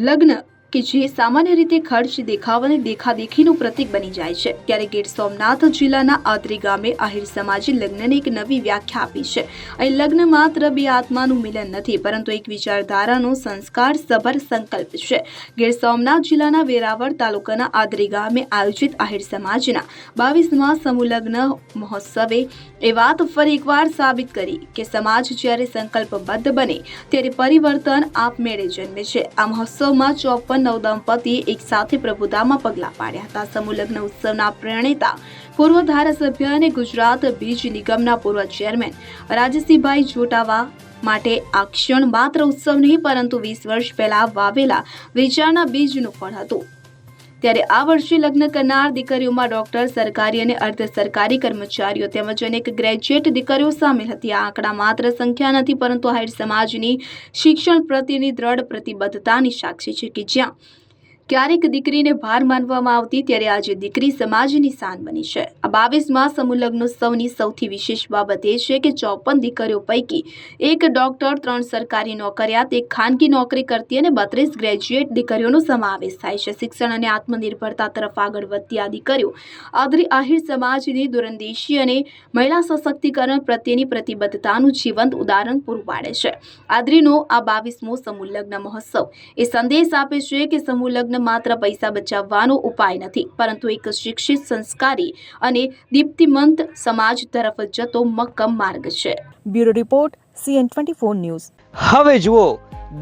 લગ્ન કે જે સામાન્ય રીતે ખર્ચ દેખાવ અને દેખાદેખીનું પ્રતીક બની જાય છે. ત્યારે ગીર સોમનાથ જિલ્લાના આદરી ગામે આહિર સમાજે લગ્નને એક નવી વ્યાખ્યા આપી છે. અહીં લગ્ન માત્ર બે આત્માનું મિલન નથી, પરંતુ એક વિચારધારાનો સંસ્કાર સભર સંકલ્પ છે. ગીર સોમનાથ જિલ્લાના વેરાવળ તાલુકાના આદરી ગામે આયોજિત આહિર સમાજના બાવીસમાં સમૂહ મહોત્સવે એ વાત ફરી એકવાર સાબિત કરી કે સમાજ જ્યારે સંકલ્પબદ્ધ બને, ત્યારે પરિવર્તન આપમેળે જન્મે છે. આ મહોત્સવમાં ચોપન નવ દંપતીએ એક સાથે પ્રભુતામાં પગલાં પાડ્યા હતા. સમૂહ લગ્ન ઉત્સવના પ્રણેતા, પૂર્વ ધારાસભ્ય અને ગુજરાત બીજ નિગમના પૂર્વ ચેરમેન રાજસિંહભાઈ જોટાવા માટે આ ક્ષણ માત્ર ઉત્સવ નહીં, પરંતુ વીસ વર્ષ પહેલા વાવેલા વિચારના બીજનું ફળ હતું. ત્યારે આ વર્ષે લગ્ન કરનાર દીકરીઓમાં ડોક્ટર, સરકારી અને અર્ધ સરકારી કર્મચારીઓ તેમજ અનેક ગ્રેજ્યુએટ દીકરીઓ સામેલ હતી. આ આંકડા માત્ર સંખ્યા નથી, પરંતુ હાઈડ સમાજની શિક્ષણ પ્રત્યેની દ્રઢ પ્રતિબદ્ધતાની સાક્ષી છે કે જ્યાં ક્યારેક દીકરીને ભાર માનવામાં આવતી ત્યારે આજે દીકરી સમાજની શાન બની છે. આ બાવીસમાં સમૂહ ઉત્સવની સૌથી વિશેષ બાબત એ છે કે ચોપન દીકરીઓ પૈકી એક ડોક્ટર, ત્રણ સરકારી નોકરિયાત એક ખાનગી નોકરી કરતી અને બત્રીસ ગ્રેજ્યુએટ દીકરીઓનો સમાવેશ થાય છે. શિક્ષણ અને આત્મનિર્ભરતા તરફ આગળ વધતી આ દીકરીઓ આદરી આહિર સમાજની દૂરંદેશી અને મહિલા સશક્તિકરણ પ્રત્યેની પ્રતિબદ્ધતાનું જીવંત ઉદાહરણ પૂરું પાડે છે. આદરીનો આ બાવીસમો સમૂહ લગ્ન મહોત્સવ એ સંદેશ આપે છે કે સમૂહ લગ્ન માત્ર પૈસા બચાવવાનો ઉપાય નથી પરંતુ એક શિક્ષિત સંસ્કારી અને દીપ્તિમંત સમાજ તરફ જતો મક્કમ માર્ગ છે. Bureau report CN twenty four news. હવે જુઓ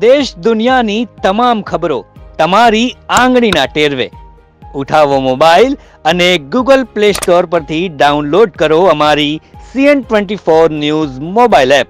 દેશ દુનિયાની તમામ ખબરો તમારી આંગળીના ટેરવે. ઉઠાવો મોબાઈલ અને ગૂગલ પ્લે સ્ટોર પરથી ડાઉનલોડ કરો અમારી CN twenty four news mobile app.